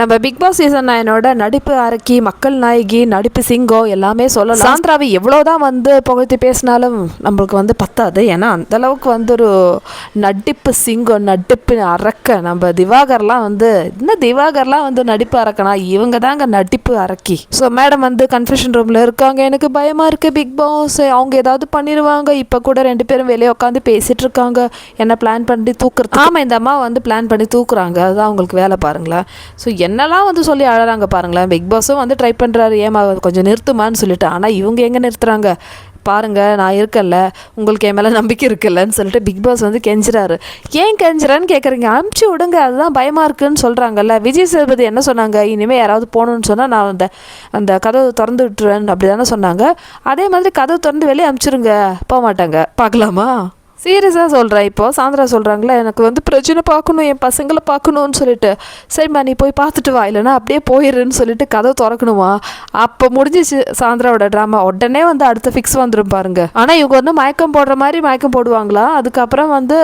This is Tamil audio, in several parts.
நம்ம பிக் பாஸ் சீசன் நைனோட நடிப்பு அரக்கி மக்கள் நாயகி நடிப்பு சிங்கம் எல்லாமே சொல்லலாம். சாந்திராவை எவ்வளோதான் வந்து புகழ்த்தி பேசினாலும் நம்மளுக்கு வந்து பத்தாது. ஏன்னா அந்த அளவுக்கு வந்து ஒரு நடிப்பு சிங்கம் நடிப்பு அரக்க நம்ம திவாகர்லாம் வந்து என்ன திவாகர்லாம் வந்து நடிப்பு அரக்கனா? இவங்க தாங்க நடிப்பு அரக்கி. ஸோ மேடம் வந்து கன்ஃபெஷன் ரூமில் இருக்காங்க. எனக்கு பயமாக இருக்குது பிக் பாஸ் அவங்க ஏதாவது பண்ணிடுவாங்க இப்போ கூட ரெண்டு பேரும் வெளியே உட்காந்து பேசிட்டு இருக்காங்க. என்ன பிளான் பண்ணி தூக்குறது ஆமாம் இந்த அம்மா வந்து பிளான் பண்ணி தூக்குறாங்க. அதுதான் அவங்களுக்கு வேலை பாருங்களேன். ஸோ என்னெல்லாம் வந்து சொல்லி அழகாங்க பாருங்களேன். பிக் பாஸும் வந்து ட்ரை பண்ணுறாரு ஏமா கொஞ்சம் நிறுத்துமான்னு சொல்லிட்டு. ஆனால் இவங்க எங்கே நிறுத்துறாங்க? பாருங்க நான் இருக்கல உங்களுக்கு என் மேலே நம்பிக்கை இருக்குல்லன்னு சொல்லிட்டு பிக் பாஸ் வந்து கெஞ்சுறாரு. ஏன் கெஞ்சுறான்னு கேட்குறீங்க அமுச்சு விடுங்க. அதுதான் பயமாக இருக்குன்னு சொல்கிறாங்கல்ல விஜய் சேதுபதி என்ன சொன்னாங்க? இனிமேல் யாராவது போகணுன்னு சொன்னால் நான் அந்த அந்த கதவு திறந்து விட்டுருவேன் அப்படி தானே சொன்னாங்க. அதே மாதிரி கதவு திறந்து வெளியே அனுப்பிச்சிருங்க போக மாட்டாங்க. பார்க்கலாமா? சீரியஸாக சொல்கிறேன் இப்போ. சாந்திரா சொல்கிறாங்களே எனக்கு வந்து பிரச்சனை பார்க்கணும் என் பசங்களை பார்க்கணும்னு சொல்லிட்டு. சரிம்மா நீ போய் பார்த்துட்டு வா. இல்லைன்னா அப்படியே போயிடுன்னு சொல்லிட்டு கதவு திறக்கணுமா? அப்போ முடிஞ்சிச்சு சாந்திராவோட ட்ராமா உடனே வந்து அடுத்த ஃபிக்ஸ் வந்துடும் பாருங்க. ஆனால் இவங்க வந்து மயக்கம் போடுற மாதிரி மயக்கம் போடுவாங்களா? அதுக்கப்புறம் வந்து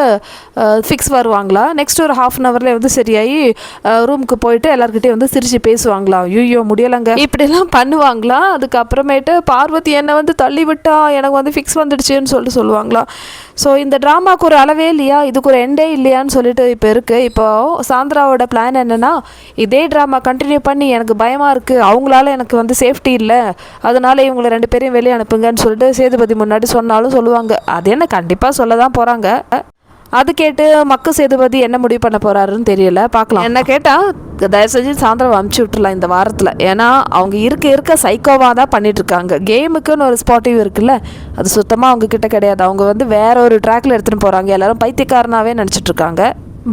ஃபிக்ஸ் வருவாங்களா? நெக்ஸ்ட் ஒரு ஹாஃப் அன் ஹவர்லேயே வந்து சரியாகி ரூமுக்கு போயிட்டு எல்லாருக்கிட்டையும் வந்து சிரிச்சு பேசுவாங்களா? ஐயோ முடியலைங்க. இப்படிலாம் பண்ணுவாங்களா? அதுக்கப்புறமேட்டு பார்வதி என்னை வந்து தள்ளி விட்டா எனக்கு வந்து ஃபிக்ஸ் வந்துடுச்சுன்னு சொல்லிட்டு சொல்லுவாங்களா? ஸோ இந்த ட்ராமாவுக்கு ஒரு அளவே இல்லையா? இதுக்கு ஒரு எண்டே இல்லையான்னு சொல்லிட்டு இப்போ இருக்குது இப்போ சாந்திராவோட பிளான் என்னென்னா இதே ட்ராமா கண்டினியூ பண்ணி எனக்கு பயமாக இருக்குது அவங்களால எனக்கு வந்து சேஃப்டி இல்லை. அதனால இவங்களை ரெண்டு பேரையும் வெளியே அனுப்புங்கன்னு சொல்லிட்டு சேதுபதி முன்னாடி சொன்னாலும் சொல்லுவாங்க. அது என்ன கண்டிப்பாக சொல்ல தான் போகிறாங்க அது கேட்டு மக்கு சேதுபதி என்ன முடிவு பண்ண போறாருன்னு தெரியல. பார்க்கலாம். என்ன கேட்டால் தயவு செஞ்சு சாயந்தரம் அமுச்சு விட்டுலாம் இந்த வாரத்தில். ஏன்னா அவங்க இருக்க இருக்க சைக்கோவாக தான் பண்ணிட்டு இருக்காங்க கேமுக்குன்னு ஒரு ஸ்பாட்டிவ் இருக்குல்ல அது சுத்தமாக அவங்க கிட்ட கிடையாது. அவங்க வந்து வேற ஒரு ட்ராக்ல எடுத்துகிட்டு போகிறாங்க எல்லாரும் பைத்தியக்காரனாவே நினச்சிட்டு இருக்காங்க.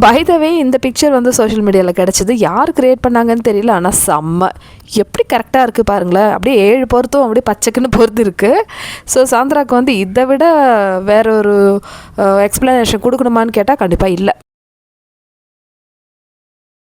பைதவே இந்த பிக்சர் வந்து சோஷியல் மீடியாவில் கிடச்சிது. யார் கிரியேட் பண்ணாங்கன்னு தெரியல ஆனால் செம்ம. எப்படி கரெக்டாக இருக்குது பாருங்களேன். அப்படியே ஏழு பொருத்தும் அப்படியே பச்சைக்குன்னு பொறுத்து இருக்குது ஸோ சாந்திராக்கு வந்து இதை விட வேற ஒரு எக்ஸ்ப்ளனேஷன் கொடுக்கணுமான்னு கேட்டால் கண்டிப்பாக இல்லை.